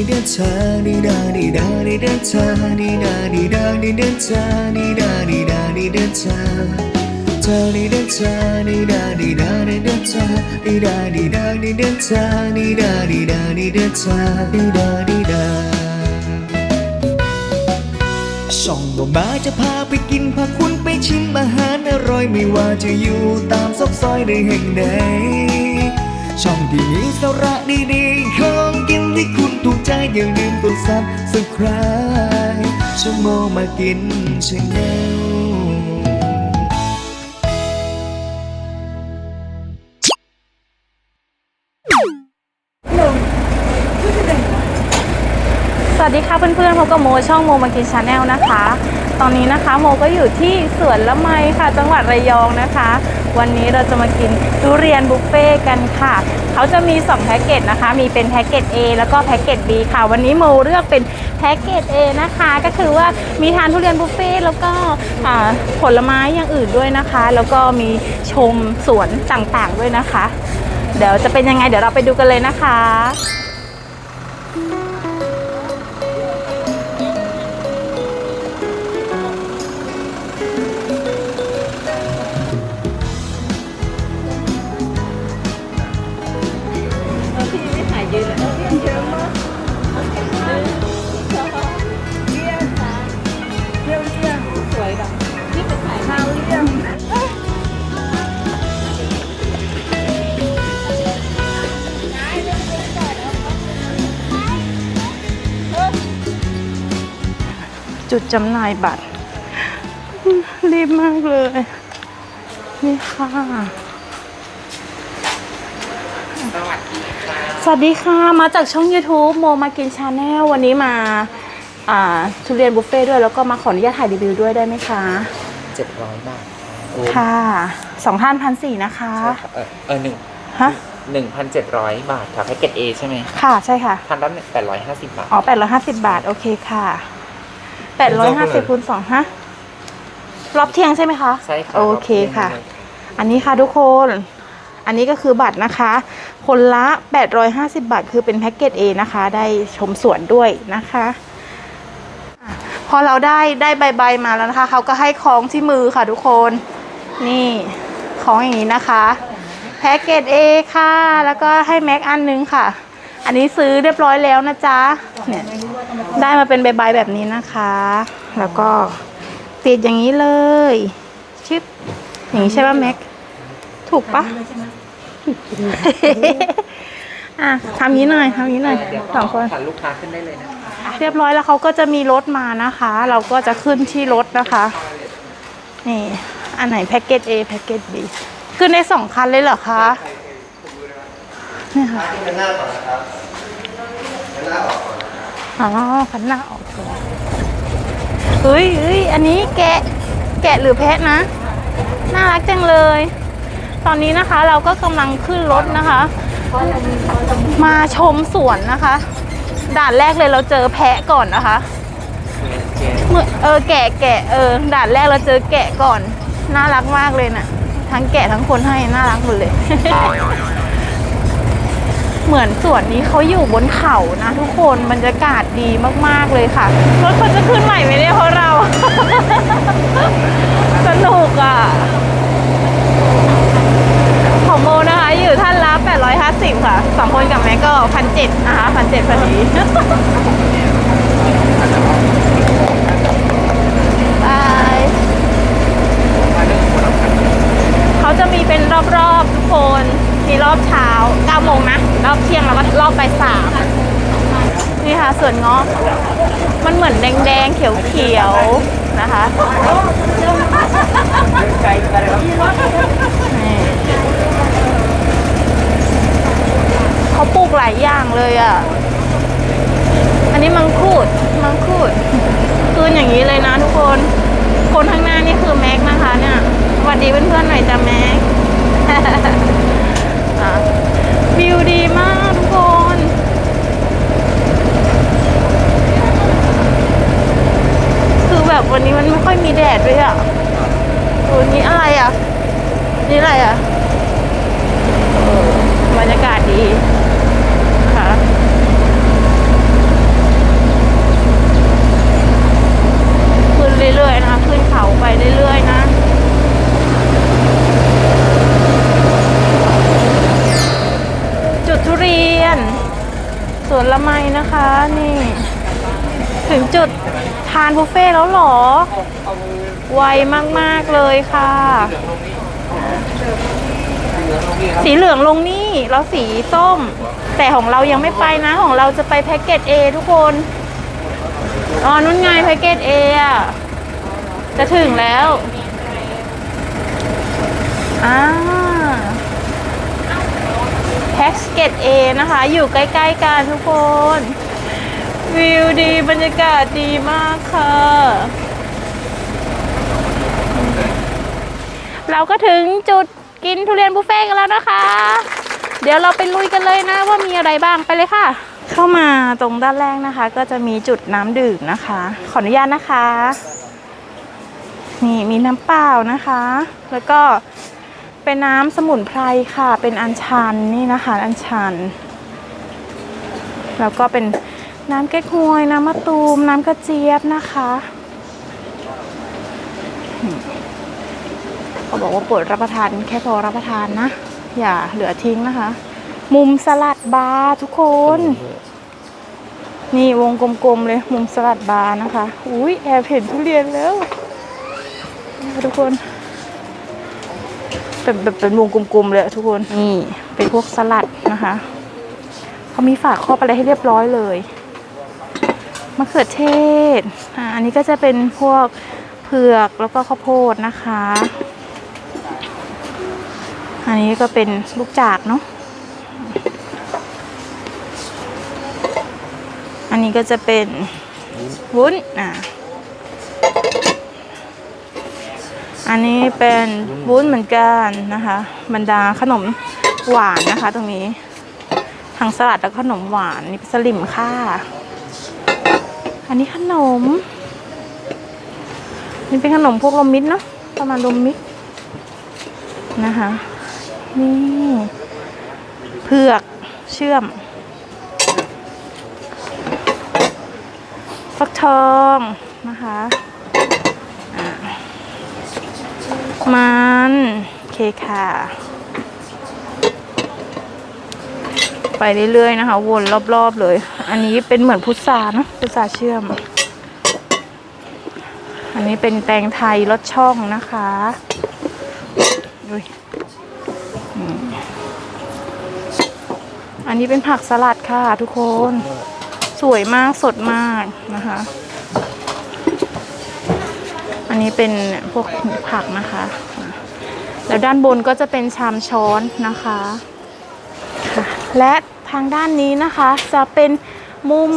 ดีเดชาดีดาดีดาดีเดชาดีดาดีดาดีเดชาดีดาดีดาดีเดชาเธอดีเดชาดีดาดีดาดีเดชาดีดาดีดาดีเดชาดีดาดีดาดีเดชาดีดาดีดาช่องบ่มาจะพาไปกินพาคุณไปชิมอาหารอร่อยไม่ว่าจะอยู่ตามซอกซอยในแห่งใด ช่องที่มีสาระดีๆของกินที่คุณถูกใจอย่าลืมกดซับสไคร b e ชั่วโมงมากินชาแนลสวัสดีค่ะเพื่อนๆพบกับโมช่องโมมากินชาแนลนะคะ ตอนนี้นะคะโมก็อยู่ที่สวนละไมค่ะ จังหวัดระยองนะคะ วันนี้เราจะมากินทุเรียนบุฟเฟ่กันค่ะ เขาจะมี2แพ็กเกจนะคะ มีเป็นแพ็กเกจ A แล้วก็แพ็กเกจ B ค่ะ วันนี้โมเลือกเป็นแพ็กเกจ A นะคะ ก็คือว่ามีทานทุเรียนบุฟเฟ่แล้วก็ผลไม้อย่างอื่นด้วยนะคะ แล้วก็มีชมสวนต่างๆด้วยนะคะ เดี๋ยวจะเป็นยังไงเดี๋ยวเราไปดูกันเลยนะคะ จุดจำหน่ายบัตร รีบมากเลย นี่ค่ะ สวัสดีค่ะ มาจากช่อง YouTube โมมากินชาแนลวันนี้มาอ่าทุเรียนบุฟเฟ่ต์ด้วยแล้วก็มาขออนุญาตถ่ายรีวิวด้วยได้ไหมคะเจ็ดร้อยบาทโอ้ค่ะสองท่านพันสี่นะคะใช่ค่ะเออเออหนึ่งฮะหนึ่งพันเจ็ดร้อยบาทค่ะแพ็กเกจเอใช่ไหมค่ะ ใช่ค่ะ พันละแปดร้อยห้าสิบบาท อ๋อแปดร้อยห้าสิบบาท โอเคค่ะ แปดร้อยห้าสิบคูณสองฮะรอบเที่ยงใช่ไหมคะใช่ค่ะโอเคค่ะ อันนี้ค่ะทุกคน อันนี้ก็คือบัตรนะคะ คนละ 850 บาท คือเป็นแพ็กเกจ A นะคะ ได้ชมสวนด้วยนะคะอะพอเราได้ได้ใบใบมาแล้วนะคะ เขาก็ให้คล้องที่มือค่ะทุกคน นี่คล้องอย่างนี้นะคะ แพ็กเกจ A ค่ะ แล้วก็ให้แม็กอันนึงค่ะ อันนี้ซื้อเรียบร้อยแล้วนะจ๊ะเนี่ยได้มาเป็นใบใบแบบนี้นะคะ แล้วก็ติดอย่างนี้เลยชิปอย่างนี้ใช่ป่ะแม็กถูกปะอะทำนี้หน่อยทำนี้หน่อยเดี๋ยวสองคนผ่านลูกค้าขึ้นได้เลยนะเรียบร้อยแล้วเขาก็จะมีรถมานะคะ เราก็จะขึ้นที่รถนะคะนี่อันไหนแพ็กเกจ A แพ็กเกจ B ขึ้นได้สองคันเลยเหรอคะ นี่ค่ะอ๋อคันหน้าออกก่อนเฮ้ยเฮ้ยอันนี้แกะแกะหรือแพะนะ น่ารักจังเลย ตอนนี้นะคะเราก็กำลังขึ้นรถนะคะ มาชมสวนนะคะ ด่านแรกเลยเราเจอแพะก่อนนะคะเมื่อเออแกะแกะเออด่านแรกเราเจอแกะก่อน น่ารักมากเลยน่ะ ทั้งแกะทั้งคนให้น่ารักหมดเลย เหมือนสวนนี้เขาอยู่บนเขานะทุกคนบรรยากาศดีมากๆเลยค่ะรถเขาจะขึ้นใหม่ไหมเนี่ยเพราะเรา สนุกอะของโมนะคะอยู่ท่านละ850 ค่ะสองคนกับแม่ก็พันเจ็ดนะคะพันเจ็ดพอดี บาย เขาจะมีเป็นรอบๆทุกคนมีรอบเช้า9โมงนะ รอบเที่ยงแล้วก็รอบบ่ายสามนี่ค่ะส่วนเงาะมันเหมือนแดงๆ เขียวๆ นะคะเขาปลูกหลายอย่างเลยอะ อันนี้มังคุดมังคุด คืนอย่างนี้เลยนะทุกคน คนข้างหน้านี่คือแม็กนะคะเนี่ย สวัสดีเพื่อนๆหน่อยจ้าแม็กวิวดีมากทุกคนคือแบบวันนี้มันไม่ค่อยมีแดดด้วยอะตัวนี้อะไรอะ นี่อะไรอะบรรยากาศดีค่ะขึ้นเรื่อยๆนะคะ ขึ้นเขาไปเรื่อยๆนะ สวนละไมนะคะนี่ ถึงจุดทานบุฟเฟ่แล้วหรอ ไวมาก ๆ เลยค่ะ สีเหลืองลงนี่ แล้วสีส้ม แต่ของเรายังไม่ไปนะ ของเราจะไปแพ็กเกจ A ทุกคนอ๋อนุ่นไงแพ็กเกจ A อะ จะถึงแล้วอ่า พ็กเกจ A นะคะ อยู่ใกล้ๆกันทุกคน วิวดีบรรยากาศดีมากค่ะ เราก็ถึงจุดกินทุเรียนบุฟเฟ่กันแล้วนะคะ เดี๋ยวเราไปลุยกันเลยนะว่ามีอะไรบ้างไปเลยค่ะ เข้ามาตรงด้านแรกนะคะ ก็จะมีจุดน้ำดื่มนะคะ ขออนุญาตนะคะ นี่มีน้ำเปล่านะคะ แล้วก็ เป็นน้ำสมุนไพรค่ะ เป็นอัญชันนี่นะคะอัญชัน แล้วก็เป็นน้ำแก้ควย น้ำมะตูม น้ำกระเจี๊ยบนะคะเขาบอกว่าปรดรับประทานแค่พอรับประทานนะ อย่าเหลือทิ้งนะคะ มุมสลัดบาร์ทุกคน นี่วงกลมๆเลย มุมสลัดบาร์นะคะ อุ้ยแอบเห็นทุเรียนแล้ว ทุกคน เป็นแบบเป็นวงกลมๆเลยอะทุกคนนี่เป็นพวกสลัดนะคะเขามีฝาครอบอะไรให้เรียบร้อยเลยมะเขือเทศอ่าอันนี้ก็จะเป็นพวกเผือกแล้วก็ข้าวโพดนะคะ อันนี้ก็เป็นลูกจากเนาะอันนี้ก็จะเป็นวุ้นอ่า อันนี้เป็นวุ้นเหมือนกันนะคะ บรรดาขนมหวานนะคะ ตรงนี้ทั้งสลัดแล้วก็ขนมหวานนี่เปสลิมค่ะ อันนี้ขนม นี่เป็นขนมพวกลมมิตรเนาะประมาณลมมิตรนะคะ นี่เผือกเชื่อมฟักทองนะคะอ่า มันเคค่ะ ไปเรื่อยๆนะคะ วนรอบๆเลย อันนี้เป็นเหมือนพุทราเนะพุทราเชื่อม อันนี้เป็นแตงไทยรสช่องนะคะอันนี้เป็นผักสลัดค่ะทุกคน สวยมากสดมากนะคะ นี้เป็นพวกผักนะคะ แล้วด้านบนก็จะเป็นชามช้อนนะคะ และทางด้านนี้นะคะจะเป็นมุม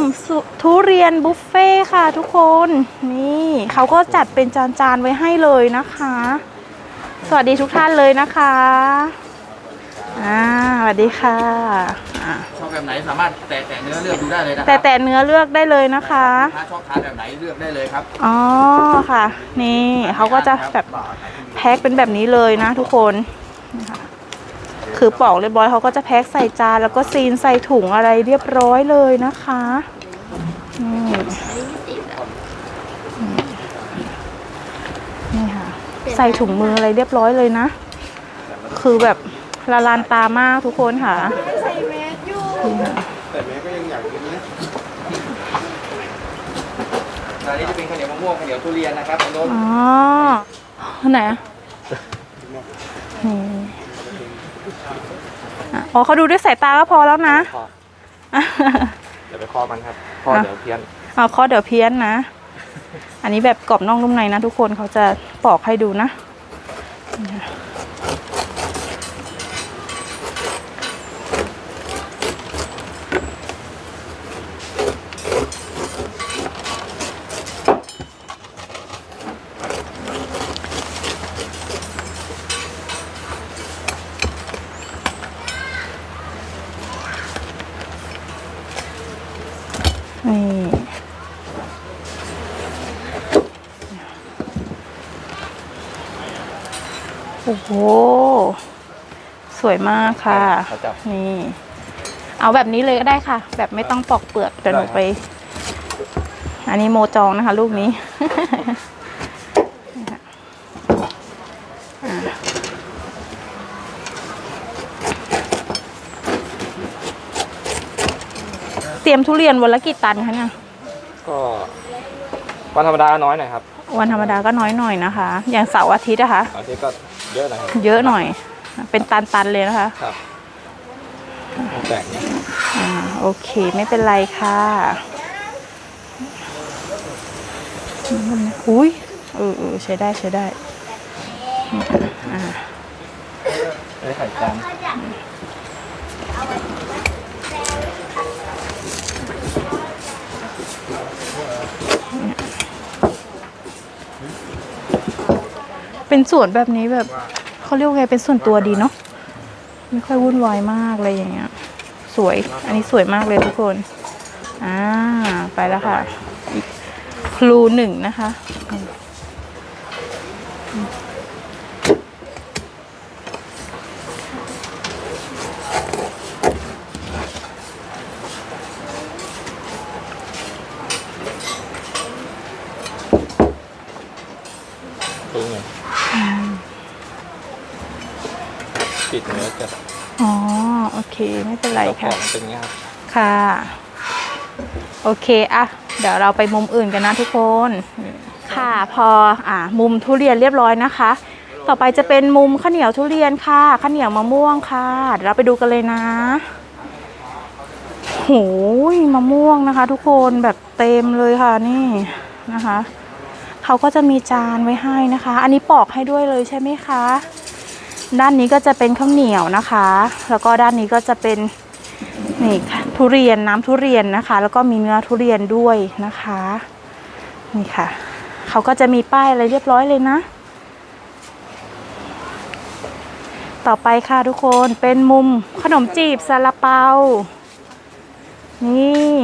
ทุเรียนบุฟเฟ่ค่ะทุกคนนี่เขาก็จัดเป็นจานๆไว้ให้เลยนะคะ สวัสดีทุกท่านเลยนะคะ อ่าสวัสดีค่ะอ่าชอบแบบไหนสามารถแตะแตะเนื้อเลือกดูได้เลยนะคแต่รับแต่เนื้อเลือกได้เลยนะคะ ถ้าชอบทานแบบไหนเลือกได้เลยครับอ๋อค่ะ นี่เขาก็จะแบบแพ็คเป็นแบบนี้เลยนะทุกคนนี่ค่ะคือปอกเรียบร้อยเขาก็จะแพ็คใส่จานแล้วก็ซีนใส่ถุงอะไรเรียบร้อยเลยนะคะนี่นี่ค่ะ ใส่ถุงมืออะไรเรียบร้อยเลยนะ คือแบบ ละลานตามากทุกคนค่ะนี่ค่ะอันนี้จะเป็นข้าวเหนียวมะม่วงข้าวเหนียวทุเรียนนะครับคุณโน้ตอ๋อไหนอะนี่อะอ๋อเขาดูด้วยสายตาก็พอแล้วนะ เดี๋ยวไปคอมันครับคอเดี๋ยวเพี้ยนเอาข้อเดี๋ยวเพี้ยนนะ อันนี้แบบกรอบนอกนุ่มในนะทุกคนเขาจะปอกให้ดูนะ อ้โห สวยมากค่ะ เขาจับ นี่ เอาแบบนี้เลยก็ได้ค่ะ แบบไม่ต้องปอกเปลือกเดี๋ยวหนูไป อันนี้โมจองนะคะ ลูกนี้นี่ค่ะอ่าเตรียมทุเรียนวันละกี่ตันคะเนี่ย ก็วันธรรมดาน้อยหน่อยครับวันธรรมดาก็น้อยหน่อยนะคะ อย่างเสาร์อาทิตย์นะคะ อาทิตย์ก็ เยอะหน่อยครับเยอะหน่อย เป็นตันๆเลยนะคะครับแปลกนี่อ่าโอเคไม่เป็นไรค่ะอุ้ยเออเออใช้ได้ใช้ได้นี่ค่ะอ่าได้ไข่จาน เป็นสวนแบบนี้แบบเขาเรียกว่าไงเป็นส่วนตัวดีเนาะไม่ค่อยวุ่นวายมากอะไรอย่างเงี้ย สวย อันนี้สวยมากเลยทุกคนอ่าไปแล้วค่ะ ครูหนึ่งนะคะ ดูไงติดเนื้อจะ อ๋อ โอ เคไม่เป็นไรขอค่ะงเป็นอย่างเงี้ยครับค่ะ โอเคอะเดี๋ยวเราไปมุมอื่นกันนะทุกคน ค่ะพออ่ามุมทุเรียนเรียบร้อยนะคะ ต่อไปจะเป็นมุมข้าวเหนียวทุเรียนค่ะข้าวเหนียวมะม่วงค่ะเดี๋ยวเราไปดูกันเลยนะโหยมะม่วงนะคะ ทุกคนแบบเต็มเลยค่ะนี่นะคะเขาก็จะมีจานไว้ให้นะคะ อันนี้ปอกให้ด้วยเลยใช่ไหมคะ ด้านนี้ก็จะเป็นข้าวเหนียวนะคะ แล้วก็ด้านนี้ก็จะเป็นนี่ค่ะทุเรียนน้ำทุเรียนนะคะ แล้วก็มีเนื้อทุเรียนด้วยนะคะนี่ค่ะเขาก็จะมีป้ายอะไรเรียบร้อยเลยนะ ต่อไปค่ะทุกคนเป็นมุมขนมจีบซาลาเปา นี่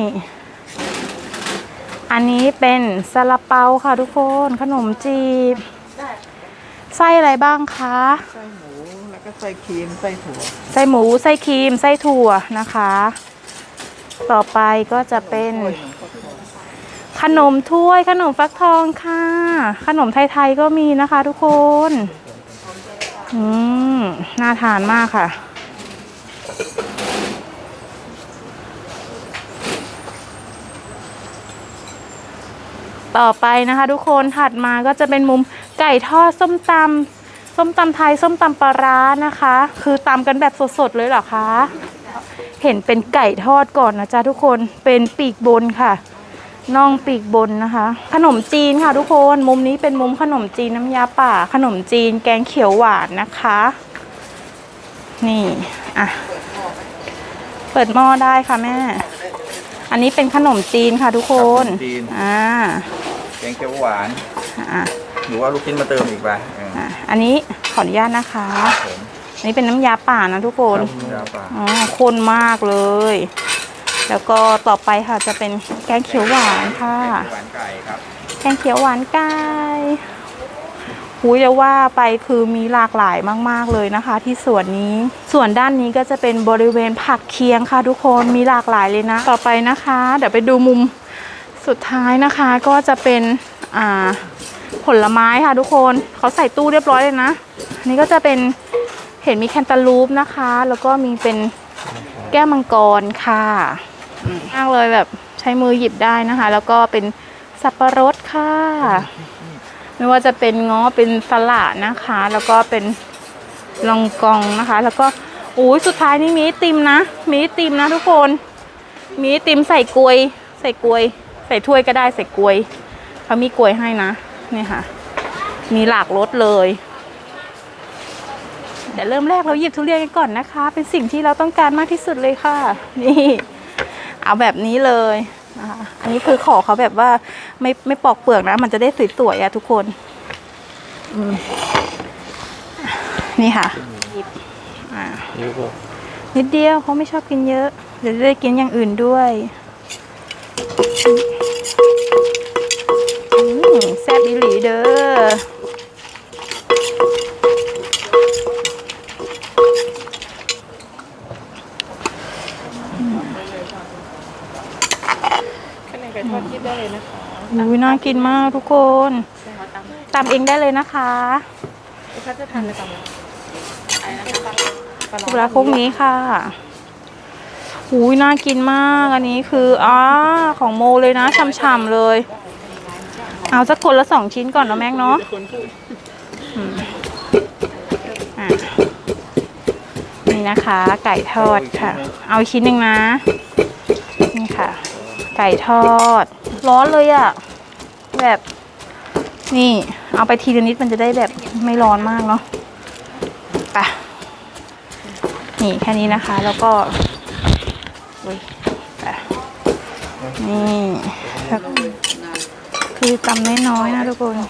อันนี้เป็นซาลาเปาค่ะทุกคนขนมจีบ ไส้อะไรบ้างคะไส้หมู ก็ไส้ครีมไส้ถั่วไส้หมูไส้ครีมไส้ถั่วนะคะ ต่อไปก็จะเป็น ขนมถ้วยขนมฟักทองค่ะ ขนมไทยๆก็มีนะคะ ทุกคนอืมน่าทานมากค่ะ ต่อไปนะคะ ทุกคนถัดมาก็จะเป็นมุมไก่ทอดส้มตำ ส้มตำไทย ส้มตำปลาร้านะคะ คือตำกันแบบสดๆเลยเหรอคะ เห็นเป็นไก่ทอดก่อนนะจ๊ะทุกคนเป็นปีกบนค่ะน่องปีกบนนะคะ ขนมจีนค่ะทุกคนมุมนี้เป็นมุมขนมจีนน้ำยาป่า ขนมจีนแกงเขียวหวานนะคะ นี่อะเปิดหม้อได้ค่ะแม่ อันนี้เป็นขนมจีนค่ะทุกคนขนมจีน อ่าแกงเขียวหวานอะหรือว่าลูกชิ้นมาเติมอีกไปเอออะอันนี้ขออนุญาตนะคะผมอันนี้เป็นน้ำยาป่านะทุกคนยาป่าอ๋อข้นมากเลย แล้วก็ต่อไปค่ะจะเป็นแกงเขียวหวานค่ะ หวานไก่ครับแกงเขียวหวานไก่หูยจะว่าไปคือมีหลากหลายมาก ๆ เลยนะคะ ที่สวนนี้ ส่วนด้านนี้ก็จะเป็นบริเวณผักเคียงค่ะ ทุกคนมีหลากหลายเลยนะ ต่อไปนะคะ เดี๋ยวไปดูมุมสุดท้ายนะคะ ก็จะเป็นอ่า ผลไม้ค่ะทุกคนเขาใส่ตู้เรียบร้อยเลยนะอันนี้ก็จะเป็นเห็นมีแคนตาลูปนะคะ แล้วก็มีเป็นแก้วมังกรค่ะมากเลยแบบใช้มือหยิบได้นะคะ แล้วก็เป็นสับปะรดค่ะ ไม่ว่าจะเป็นง้อเป็นสละนะคะ แล้วก็เป็นลองกองนะคะ แล้วก็อุ้ยสุดท้ายนี่มีติมนะ มีติมนะทุกคน มีติมใส่กลวย ใส่กลวย ใส่ถ้วยก็ได้ใส่กลวยเขามีกลวยให้นะ นี่ค่ะ มีหลากรสเลยเดี๋ยวเริ่มแรกเราหยิบทุเรียนกันก่อนนะคะ เป็นสิ่งที่เราต้องการมากที่สุดเลยค่ะ นี่ เอาแบบนี้เลยอันนี้คือขอเขาแบบว่าไม่ไม่ปอกเปลือกนะ มันจะได้สวยๆอะทุกคนนี่ค่ะหยิบอ่านี่ก็นิดเดียวเขาไม่ชอบกินเยอะ เดี๋ยวจะได้กินอย่างอื่นด้วย แซ่บอีหลีเด้อข้างในไก่ทอดคิดได้เลยนะคะอุ้ยน่ากินมากทุกคนตำเองได้เลยนะคะลูกค้าจะทานอะไรตามไหมอะไรนะคะปลาปลาคุกนี้ค่ะหูยน่ากินมาก อันนี้คืออ่าของโมเลยนะฉ่ำๆเลย เอาสักคนละสองชิ้นก่อนเนาะแม็กเนาะอืมอะนี่นะคะ ไก่ทอดค่ะ เอาอีกชิ้นหนึ่งนะ นี่ค่ะ ไก่ทอด ร้อนเลยอะ่ะแบบ นี่ เอาไปทีละนิดมันจะได้แบบไม่ร้อนมากเนาะไปนี่แค่นี้นะคะ แล้วก็อุ๊ยไปนี่แล้ว คือตำน้อยๆนะทุกคนอะ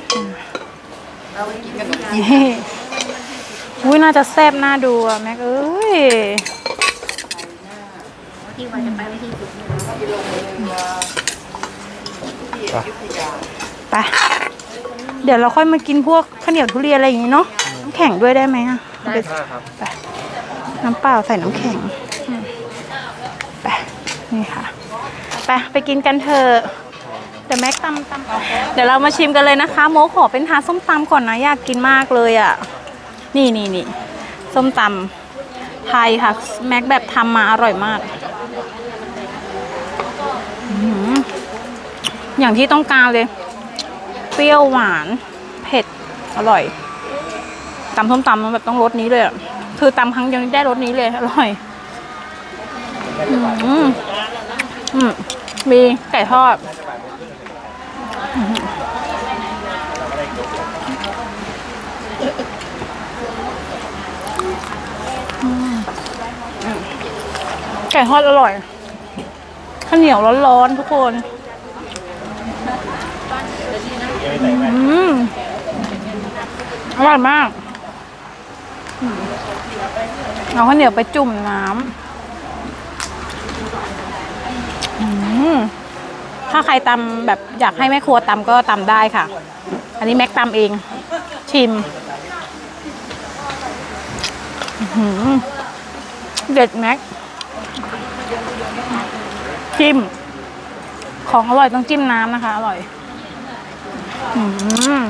นี่อุ้ยน่าจะแซ่บน่าดูอะแม็กเอ้ยไปเดี๋ยวเราค่อยมากินพวกข้าวเหนียวทุเรียนอะไรอย่างนี้เนาะน้ำแข็งด้วยได้ไหมอะได้ครับไปน้ำเปล่าใส่น้ำแข็งอืมไปนี่ค่ะไปไปกินกันเถอะ เดี๋ยวแม็กตำตำเดี๋ยวเรามาชิมกันเลยนะคะ โมขอเป็นทาส้มตำก่อนนะอยากกินมากเลยอะ่ะ นี่นี่นี่ส้มตำไทยค่ะ แม็กแบบทำมาอร่อยมาก อย่างที่ต้องการเลย เปรี้ยวหวานเผ็ดอร่อยตำส้มตำมันแบบต้องรสนี้เลยคือตำครั้งเดียวได้รสนี้เลยอร่อยอืมอืมมีไก่ทอด ไก่ทอดอร่อย ข้าวเหนียวร้อนๆทุกคนอืมอร่อยมากเอาข้าวเหนียวไปจุ่มน้ำอืม ถ้าใครตำแบบอยากให้แม่ครัวตำก็ตำได้ค่ะ อันนี้แม็กตำเอง ชิมเด็ดแม็กจิ้ม ของอร่อยต้องจิ้มน้ำนะคะ อร่อย อืม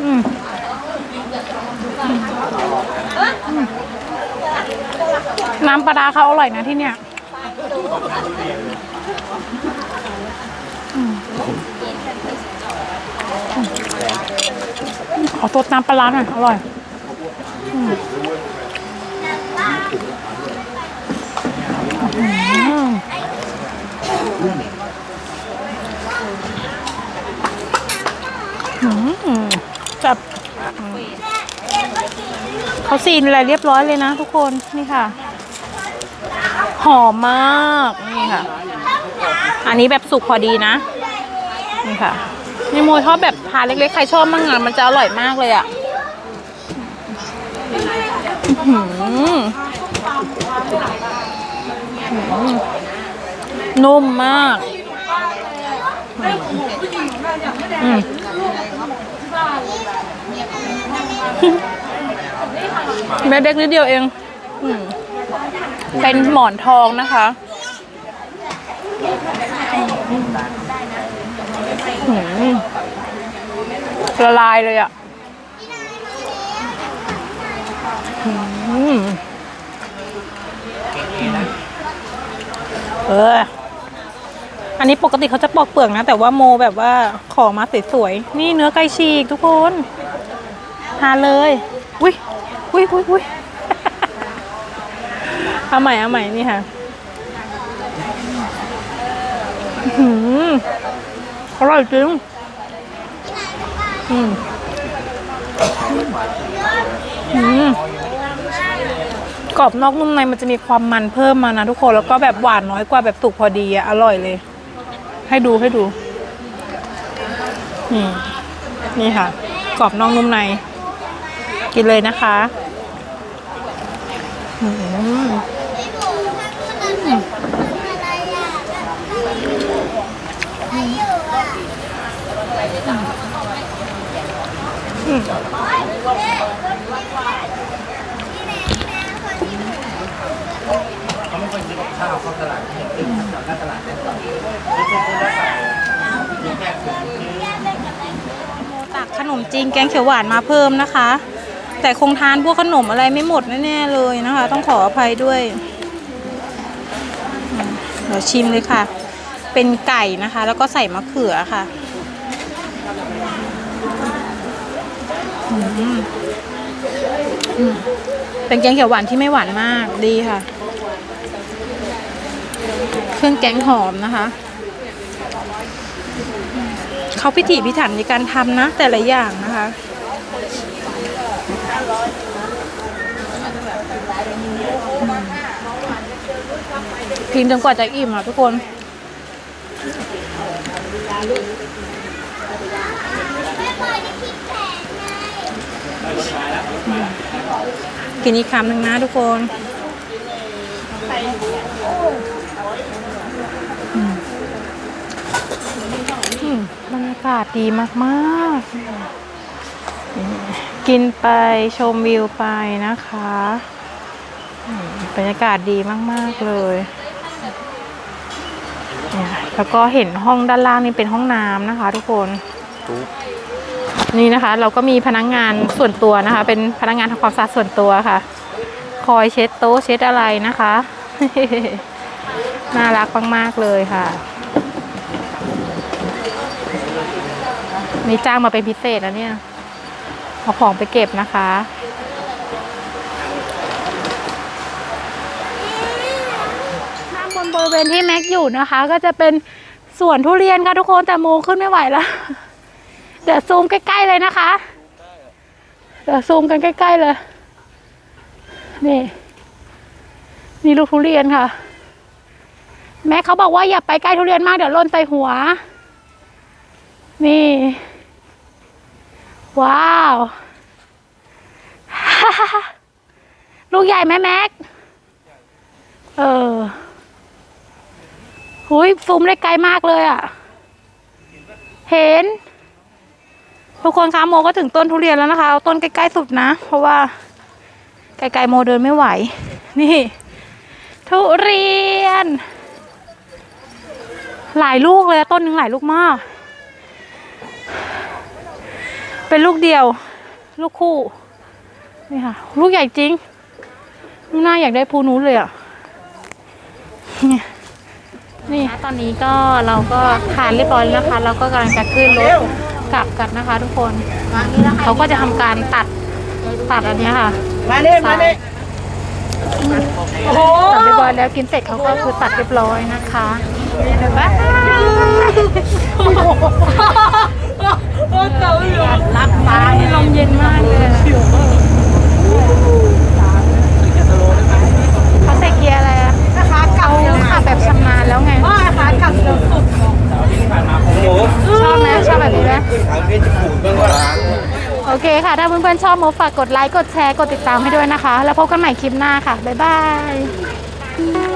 อืมน้ำปลาร้าเขาอร่อยนะที่เนี่ย ขอตัวน้ำปลาร้าหน่อยอร่อยจับเขาซีนอะไรเรียบร้อยเลยนะทุกคนนี่ค่ะ หอมมาก นี่ค่ะ อันนี้แบบสุกพอดีนะ นี่ค่ะนี่โมชอบแบบทานเล็กๆ ใครชอบมั่งอะมันจะอร่อยมากเลยอะนุ่มมากอืมเม็ดเล็กนิดเดียวเอง เป็นหมอนทองนะคะ ละลายเลยอะเออ อันนี้ปกติเขาจะปอกเปลือกนะ แต่ว่าโมแบบว่าขอมาสวยๆ นี่เนื้อไก่ฉีกทุกคนทานเลย อุ้ยอุ้ยอุ้ยอุ้ยเอาใหม่เอาใหม่นี่ค่ะ หือ อร่อยจริงอืมอืมกรอบนอกนุ่มในมันจะมีความมันเพิ่มมานะทุกคนแล้วก็แบบหวานน้อยกว่าแบบสุกพอดีอะอร่อยเลย ให้ดูให้ดูนี่นี่ค่ะ กรอบนอกนุ่มใน กินเลยนะคะ อืมตักขนมจีนแกงเขียวหวานมาเพิ่มนะคะ แต่คงทานพวกขนมอะไรไม่หมดแน่ๆเลยนะคะ ต้องขออภัยด้วยเดี๋ยวชิมเลยค่ะ เป็นไก่นะคะ แล้วก็ใส่มะเขือค่ะอืมอืม เป็นแกงเขียวหวานที่ไม่หวานมากดีค่ะ เครื่องแกงหอมนะคะ เขาพิถีพิถันในการทำนะ แต่ละอย่างนะคะกินจนกว่าจะอิ่มอะทุกคน กินอีกคำหนึ่งนะทุกคนอืมอืมบรรยากาศดีมากๆอืมกินไปชมวิวไปนะคะอืมบรรยากาศดีมากๆเลยเนี่ยแล้วก็เห็นห้องด้านล่างนี่เป็นห้องน้ำนะคะ ทุกคน นี่นะคะ เราก็มีพนักงงานส่วนตัวนะคะ เป็นพนักงานทำความสะอาดส่วนตัวค่ะ คอยเช็ดโต๊ะเช็ดอะไรนะคะ น่ารักมากๆเลยค่ะนี่จ้างมาเป็นพิเศษนะเนี่ยเอาของไปเก็บนะคะข้าบนบริเวณที่แม็กอยู่นะคะ ก็จะเป็นสวนทุเรียนค่ะทุกคนแต่โมขึ้นไม่ไหวแล้ว เดี๋ยวซูมใกล้ ๆ เลยนะคะ เดี๋ยวซูมกันใกล้ ๆ เลย นี่ นี่ลูกทุเรียนค่ะ แม่เขาบอกว่าอย่าไปใกล้ทุเรียนมากเดี๋ยวล่นใส่หัว นี่ ว้าวลูกใหญ่ไหมแม็ก เออหุยซูมได้ไกลมากเลยอะ่ะ เห็น ทุกคนคะโมก็ถึงต้นทุเรียนแล้วนะคะเอาต้นใกล้ๆสุดนะ เพราะว่าไกลๆโมเดินไม่ไหว นี่ ทุเรียน หลายลูกเลยต้นหนึ่งหลายลูกมาก เป็นลูกเดียว ลูกคู่นี่ค่ะ ลูกใหญ่จริงหน้าอยากได้ภูนู้นเลยอะนี่นี่ตอนนี้ก็เราก็ทานเรียบร้อยแล้วนะคะ เราก็กำลังจะขึ้นรถ กลับกันนะคะ ทุกคนเขาก็จะทำการตัดตัดอันเนี้ยค่ะ มาเนี่ยมาเนี่ยตัดเรียบร้อยแล้วกินเสร็จเขาก็คือตัดเรียบร้อยนะคะ บ๊ายบายรักตาลมเย็นมากเลยเขาใส่เกียร์อะไรอะขาเก่าขับแบบชำนาญแล้วไงขาเก่าชอบไหมชอบแบบนี้ไหมโอเคค่ะ ถ้าเพื่อนๆชอบโม ฝากกดไลค์ กดแชร์ กดติดตามให้ด้วยนะคะ แล้วพบกันใหม่คลิปหน้าค่ะ บ๊ายบาย